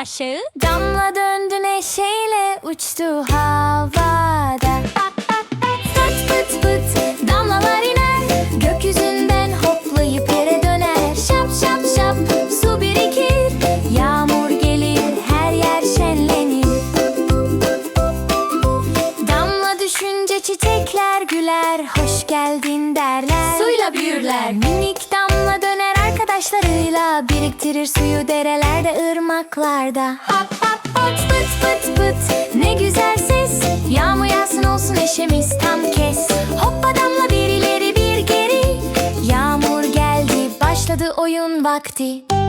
aşağı. Damla döndü neşeyle uçtu havada. Fıt fıt fıt damlalar iner. Gökyüzünden hoplayıp yere döner. Şap şap şap su birikir. Yağmur gelir her yer şenlenir. Damla düşünce çiçekler güler. Hoş geldin derler. Suyla büyürler. Minik arkadaşlarıyla Biriktirir suyu derelerde ırmaklarda. Hop hop hop fıt fıt fıt Ne güzel ses. Yağmur yağsın olsun neşemiz tam kes. Hoppa damla bir ileri bir geri. Yağmur geldi başladı oyun vakti